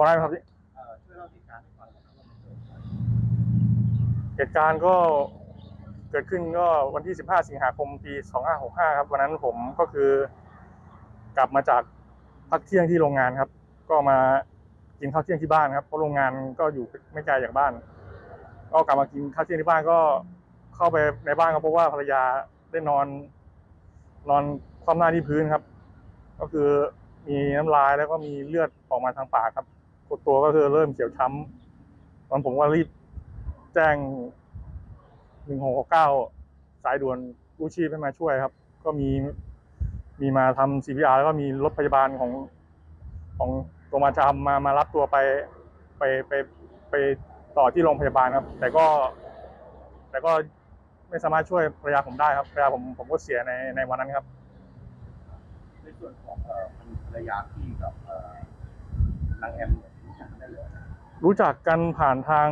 พอได้ไหมครับพี่เอ่อช่วยเล่าเหตุการณ์ให้ฟังหน่อยครับว่ามันเกิดอะไรเหตุการณ์ก็เกิดขึ้นก็วันที่ 15 สิงหาคม ปี 2565 ครับ วันนั้นผมก็คือกลับมาจากพักเที่ยงที่โรงงานครับ ก็มากินข้าวเที่ยงที่บ้านครับ เพราะโรงงานก็อยู่ไม่ไกลจากบ้าน ก็กลับมากินข้าวเที่ยงที่บ้านก็เข้าไปในบ้านก็พบว่าภรรยาได้นอน นอนคว่ำหน้าที่พื้นครับ ก็คือมีน้ำลายแล้วก็มีเลือดออกมาทางปากครับ ตัวก็คือเริ่มเขียวช้ำตอนผมก็รีบแจ้งหนึ่งหกเก้าสายด่วนกู้ชีพให้มาช่วยครับ ก็มีมีมาทำ CPR แล้วก็มีรถพยาบาลของของโรงพยาบาลชามมามารับตัวไปไปไปไปต่อที่โรงพยาบาลครับ แต่ก็ แต่ก็ไม่สามารถช่วยภรรยาผมได้ครับภรรยาผมผมก็เสียในในวันนั้นครับ ในส่วนของเออภรรยาพี่กับเออนางแอม รู้จักกันได้เลยรู้จักกันผ่านทาง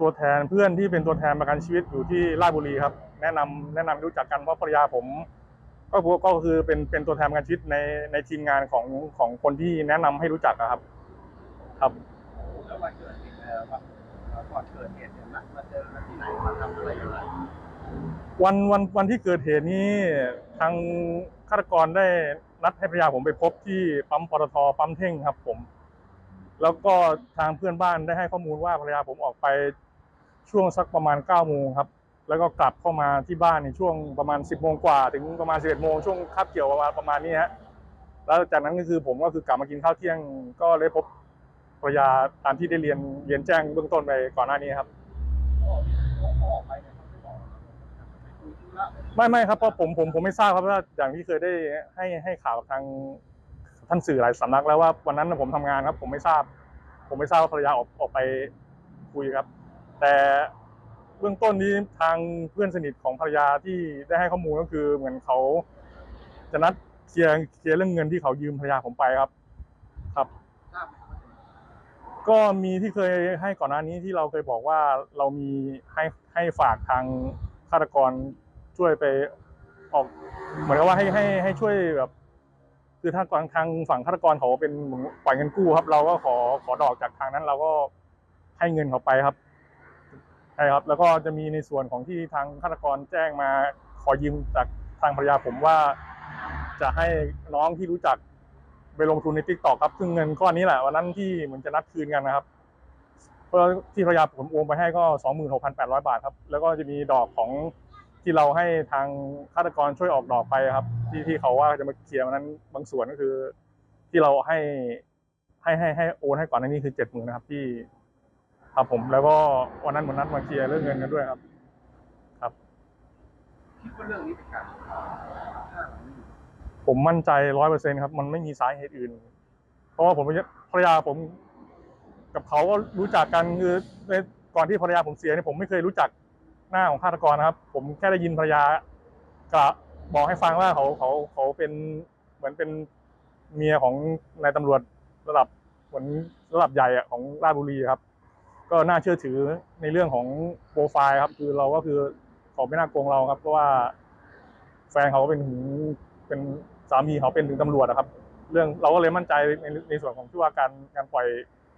ตัวแทนเพื่อนที่เป็นตัวแทนประกันชีวิตอยู่ที่ราชบุรีครับ แนะนำแนะนำให้รู้จักกันเพราะภรรยาผม ก็คือก็คือเป็นเป็นตัวแทนประกันชีวิตในในทีมงานของของคนที่แนะนำให้รู้จักอะครับ ครับแล้ววันเกิดเหตุเอ่อวันเอ่อก่อนเกิดเหตุเนี่ยนัดมาเจอกันที่ไหนมาทำอะไรยังไงวันวันวันที่เกิดเหตุนี้ทางฆาตกรได้นัดให้ภรรยาผมไปพบที่ปั๊มปตทปั๊มเท่งครับผม แล้วก็ทางเพื่อนบ้านได้ให้ข้อมูลว่าภรรยาผมออกไปช่วงสักประมาณ9ก้าโมงครับ แล้วก็กลับเข้ามาที่บ้านในช่วงประมาณ 10บโมงกว่า ถึงประมาณ 11บเโมงช่วงคาบเกี่ยวประมาณประมาณนี้ฮะแล้วจากนั้นก็คือผมก็คือกลับมากินข้าวเที่ยง ก็เลยพบภรรยาตามที่ได้เรียนเรียนแจ้งเบื้องต้นไปก่อนหน้านี้ครับเขาออกไปเนี่ยเขาไม่บอกเราไปคุยธุระไม่ไม่ครับเพราะผมผมผมไม่ทราบครับว่าอย่างที่เคยได้ให้ให้ข่าวกับทาง ท่านสื่อหลายสำนักแล้วว่าวันนั้นผมทำงานครับ ผมไม่ทราบ ผมไม่ทราบว่าภรรยาออกออกไปคุยครับ แต่เบื้องต้นนี้ทางเพื่อนสนิทของภรรยาที่ได้ให้ข้อมูลก็คือเหมือนเขาจะนัดเคลียร์เคลียร์เรื่องเงินที่เขายืมภรรยาผมไปครับ ครับ ก็มีที่เคยให้ก่อนหน้านี้ที่เราเคยบอกว่าเรามีให้ให้ฝากทางฆาตกรช่วยไปออก เหมือนกับว่าให้ให้ให้ช่วยแบบ คือถ้าทางทางฝั่งฆาตกรเขาเป็นปล่อยเงินกู้ครับ เราก็ขอขอดอกจากทางนั้น เราก็ให้เงินเขาไปครับใช่ครับ แล้วก็จะมีในส่วนของที่ทางฆาตกรแจ้งมาขอยืมจากทางภรรยาผมว่า จะให้น้องที่รู้จักไปลงทุนในทิกตอกครับ ซึ่งเงินก้อนนี้แหละวันนั้นที่เหมือนจะนัดคืนกันนะครับเพราะที่ภรรยาผมโอนไปให้ก็สองหมื่นหกพันแปดร้อยบาทครับ แล้วก็จะมีดอกของที่เราให้ทางฆาตกรช่วยออกดอกไปครับ ที่ที่เขาว่าจะมาเคลียร์วันนั้นบางส่วนก็คือ ที่เราให้ให้ให้ให้โอนให้ก่อนหน้านี้คือเจ็ดหมื่นนะครับ ที่ครับผมแล้วก็วันนั้นเหมือนนัดมาเคลียร์เรื่องเงินกันด้วยครับ ครับคิดว่าเรื่องนี้เป็นการฆ่าหรือไม่ผมมั่นใจร้อยเปอร์เซ็นครับ มันไม่มีสาเหตุอื่น เพราะว่าผมภรรยาผมกับเขาก็รู้จักกันคือในก่อนที่ภรรยาผมเสียเนี่ยผมไม่เคยรู้จักหน้าของฆาตกรนะครับ ผมแค่ได้ยินภรรยากะ บอกให้ฟังว่าเขาเขาเขาเป็นเหมือนเป็นเมียของนายตำรวจระดับเหมือนระดับใหญ่อะของราชบุรีครับ ก็น่าเชื่อถือในเรื่องของโปรไฟล์ครับ คือเราก็คือเขาไม่น่าโกงเราครับเพราะว่า แฟนเขาก็เป็นถึงเป็นสามีเขาเป็นถึงตำรวจนะครับ เรื่องเราก็เลยมั่นใจในในส่วนของที่ว่าการการปล่อย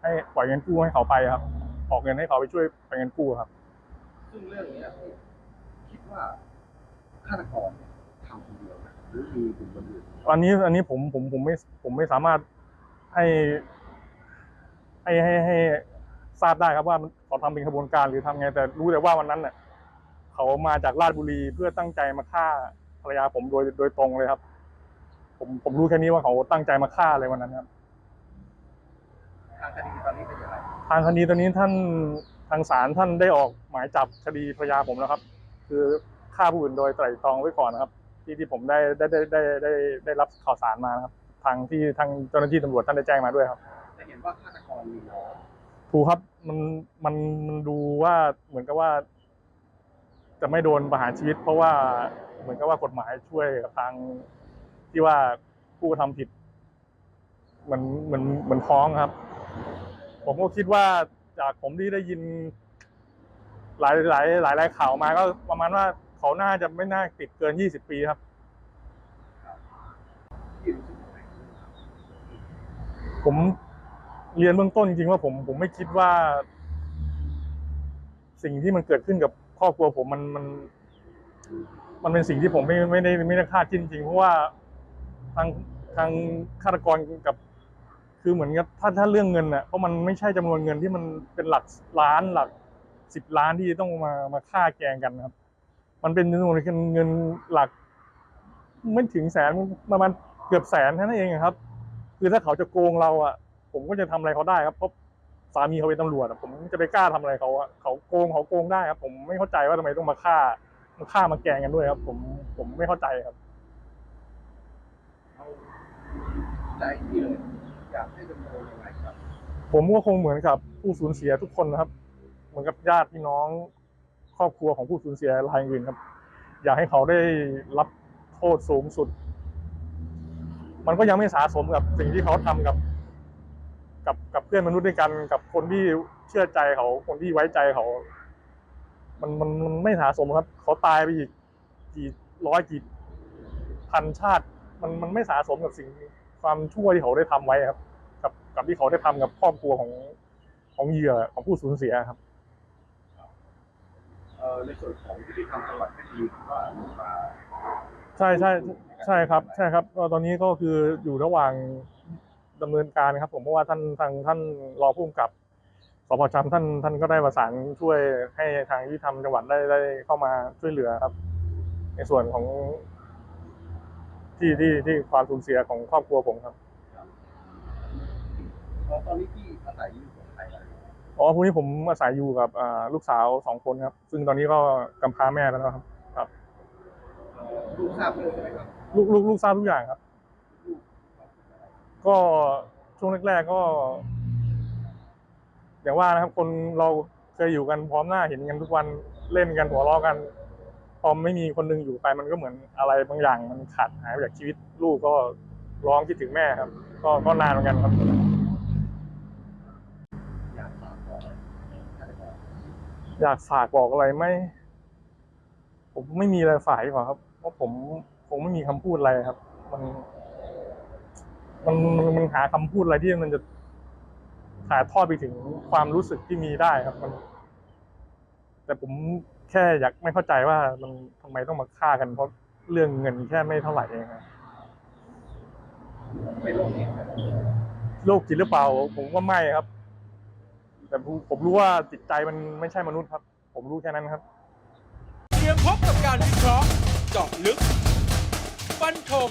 ให้ปล่อยเงินกู้ให้เขาไปครับ ออกเงินให้เขาไปช่วยปล่อยเงินกู้ครับ ซึ่งเรื่องเนี้ยคิดว่าฆาตกรเนี่ยำคนเดียวนะหรือมีกลุ่มคนอื่นอันนี้อันนี้ผมผมผมไม่ผมไม่สามารถให้ให้ให้ให้ทราบได้ครับว่ามันเขาทำเป็นขบวนการหรือทำไงแต่รู้แต่ว่าวันนั้นเน่ะเขามาจากราชบุรีเพื่อตั้งใจมาฆ่าภรรยาผมโดยโดยตรงเลยครับ ผมผมรู้แค่นี้ว่าเขาตั้งใจมาฆ่าเลยวันนั้นครับทางคดีตอนนี้เป็นอย่างไรทางคดีตอนนี้ท่านทางศาลท่านได้ออกหมายจับคดีภรรยาผมแล้วครับ คือฆ่าผู้อื่นโดยไตร่ตรองไว้ก่อนนะครับ ที่ที่ผมได้ได้ได้ได้ได้ได้รับข่าวสารมานะครับ ทางที่ทางเจ้าหน้าที่ตำรวจท่านได้แจ้งมาด้วยครับแต่เห็นว่าฆาตกรมีน้องถูกครับมันมันมันดูว่าเหมือนกับว่า จะไม่โดนประหารชีวิต เพราะว่าเหมือนกับว่ากฎหมายช่วยกับทางที่ว่าผู้กระทำผิดเหมือนเหมือนเหมือนท้องครับ ผมก็คิดว่าจากผมที่ได้ยิน หลายหลายหลายหลายข่าวมาก็ประมาณว่าเขาน่าจะไม่น่าติดเกินยี่สิบปีครับ ผมเรียนเบื้องต้นจริงๆว่าผมผมไม่คิดว่า สิ่งที่มันเกิดขึ้นกับครอบครัวผมมันมันมันเป็นสิ่งที่ผมไม่ไม่ได้ไม่ได้คาดจริงๆเพราะว่าทางทางฆาตกรกับ คือเหมือนกับถ้าถ้าเรื่องเงินน่ะเพราะมันไม่ใช่จำนวนเงินที่มันเป็นหลักล้านหลักสิบล้านที่ต้องมามาฆ่าแกงกันครับ มันเป็นจำนวนเงินหลัก ไม่ถึงแสนประมาณเกือบแสนแค่นั้นเองครับ คือถ้าเขาจะโกงเราอะ ผมก็จะทำอะไรเขาได้ครับเพราะสามีเขาเป็นตำรวจอะผมจะไปกล้าทำอะไรเขาอะเขาโกงเขาโกงได้ครับ ผมไม่เข้าใจว่าทำไมต้องมาฆ่ามาฆ่ามาแกล้งกันด้วยครับ ผมผมไม่เข้าใจครับเอาใจที่เลยอยากให้ดำเนินยังไงครับ ผมก็คงเหมือนกับผู้สูญเสียทุกคนนะครับ เหมือนกับญาติพี่น้อง ครอบครัวของผู้สูญเสียรายอื่นครับ อยากให้เขาได้รับโทษสูงสุด มันก็ยังไม่สาสมกับสิ่งที่เขาทำกับกับกับเพื่อนมนุษย์ด้วยกันกับคนที่เชื่อใจเขา คนที่ไว้ใจเขา มันมันมันไม่สาสมครับ เขาตายไปอีกกี่ร้อยกี่พันชาติ มันมันไม่สาสมกับสิ่งความชั่วที่เขาได้ทำไว้ครับ กับกับที่เขาได้ทำกับครอบครัวของของเหยื่อของผู้สูญเสียครับ ในส่วนของยุติธรรมจังหวัดเพชรบุรีก็มาใช่ใช่ใช่ครับ ใช่ครับก็ตอนนี้ก็คืออยู่ระหว่างดำเนินการครับ ผมเพราะว่าท่านทางท่านรองผู้กำกับสพชท่านท่านก็ได้ประสานช่วยให้ทางยุติธรรมจังหวัดได้ได้เข้ามาช่วยเหลือครับ ในส่วนของที่ที่ที่ความสูญเสียของครอบครัวผมครับเอ่อตอนนี้ที่อาศัยอยู่ข องใครอะไรอ๋อพวกนี้ผมอาศัยอยู่กับอ่าลูกสาวสองคนครับ ซึ่งตอนนี้ก็กำพร้าแม่แล้วนะครับ ครับเอ่อลูกทราบเรื่องใช่ไหมครับ ลูกลูกลูกทราบทุกอย่างครับลูกก็ช่วงแรกๆก็ อย่างว่านะครับ คนเราเคยอยู่กันพร้อมหน้าเห็นกันทุกวันเล่นกันหัวเราะกัน พอไม่มีคนหนึงอยู่ไปมันก็เหมือนอะไรบางอย่างมันขาดหายไปจากชีวิตลูกก็ร้องคิดถึงแม่ครับ ก็ก็นานเหมือนกันครับ อยากฝากบอกฆาตกร อยากฝากบอกอะไรไหมผมไม่มีอะไรฝากดีกว่าครับ เพราะผมคงไม่มีคำพูดอะไรครับ มัน มันมันมันหาคำพูดอะไรที่มันจะถ่ายทอดไปถึงความรู้สึกที่มีได้ครับ มัน แต่ผมแค่อยากไม่เข้าใจว่ามันทำไมต้องมาฆ่ากันเพราะเรื่องเงินแค่ไม่เท่าไหร่เองครับไม่โลกนี้ครับโรคจิตหรือเปล่า ผมว่าไม่ครับ แต่ผมผมรู้ว่าจิตใจมันไม่ใช่มนุษย์ครับ ผมรู้แค่นั้นครับ เตรียมพบกับการวิเคราะห์เจาะลึก ฟันธง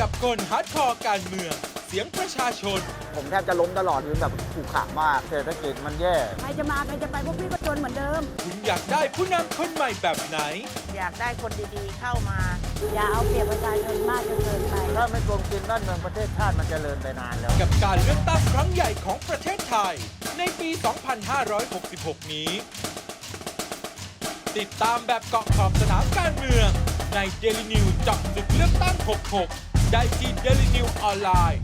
กับคนฮาร์ดคอร์การเมือง เสียงประชาชน ผมแทบจะล้มตลอดคือแบบขู่ขามากเศรษฐกิจมันแย่ ใครจะมาใครจะไปพวกพี่ก็จนเหมือนเดิม คุณอยากได้ผู้นำคนใหม่แบบไหน อยากได้คนดีๆเข้ามา อย่าเอาเปรียบประชาชนมากจนเกินไป ถ้าไม่โกงกินบ้านเมืองประเทศชาติมันจเจริญไปนานแล้ว กับการเลือกตั้งครั้งใหญ่ของประเทศไทย ในปี 2566 นี้ ติดตามแบบเกาะขอบสนามการเมือง ใน Daily News เจาะลึกเลือกตั้ง 66 ได้ที่ Daily News ออนไลน์